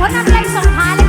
ผนอะไรส่งหาน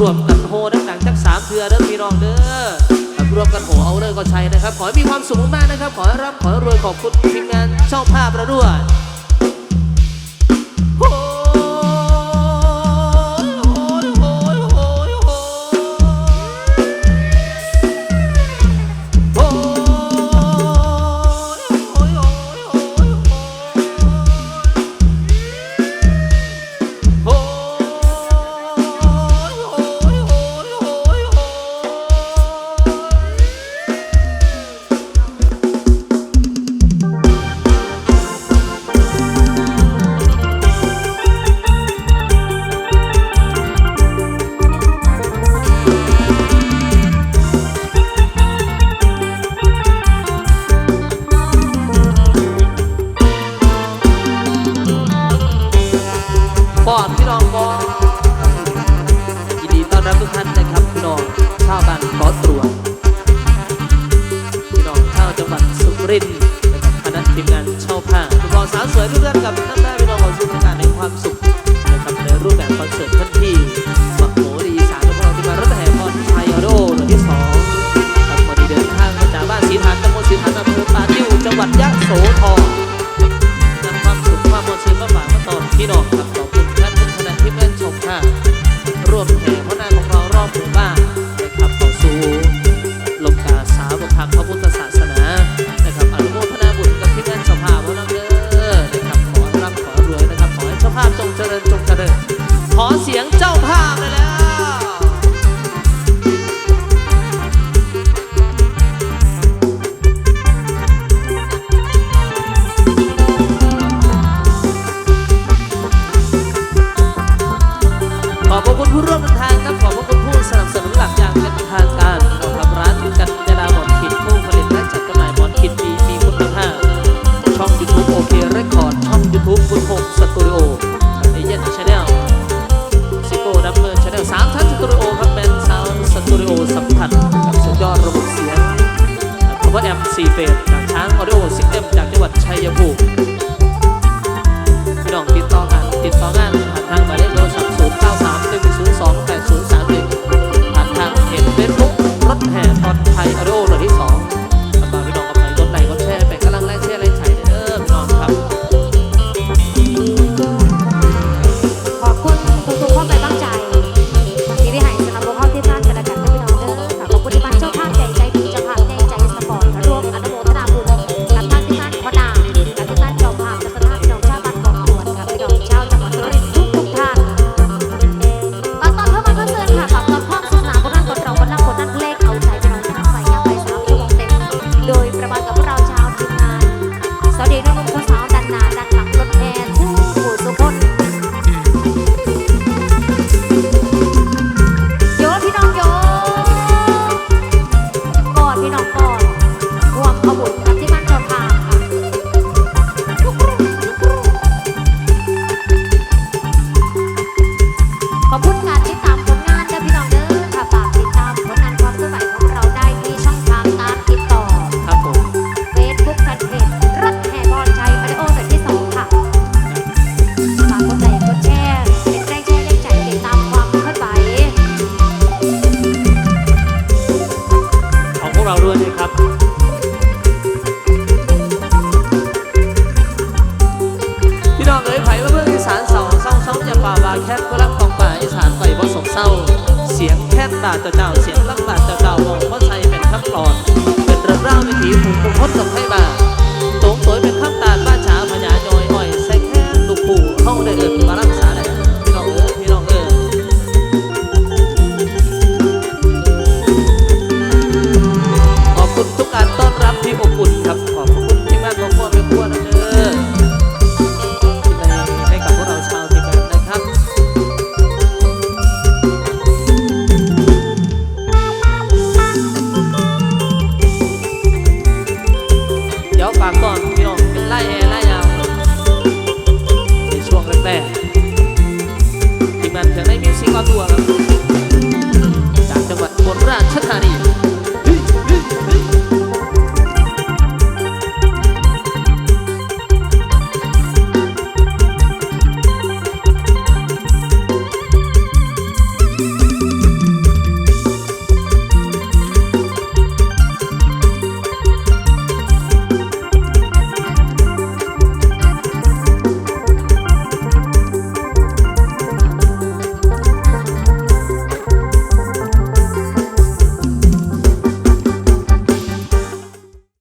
รวมกันโฮดังๆจักสามเทือเด้อพี่น้องเด้อรวมกันโหเอาเลิกก็ใช่นะครับ ขอให้มีความสุขมากนะครับ ขอร่ำขอรวยขอบคุณทีมงานเจ้าภาพเราด้วย รินนะครับคณะทีมงานเช่าผ้าคุณรอสาวสวยทุกท่านกับท่านได้ไปลองความสุขการในความสุขนะครับในรูปแบบคอนเสิร์ตทันทีมโหรีสารของเราที่มารถแห่พรชัยอโดหนที่สองครับวันเดินทางมาจากบ้านสีฐานตำบลสีฐานอำเภอป่าติ้วจังหวัดยะโสธ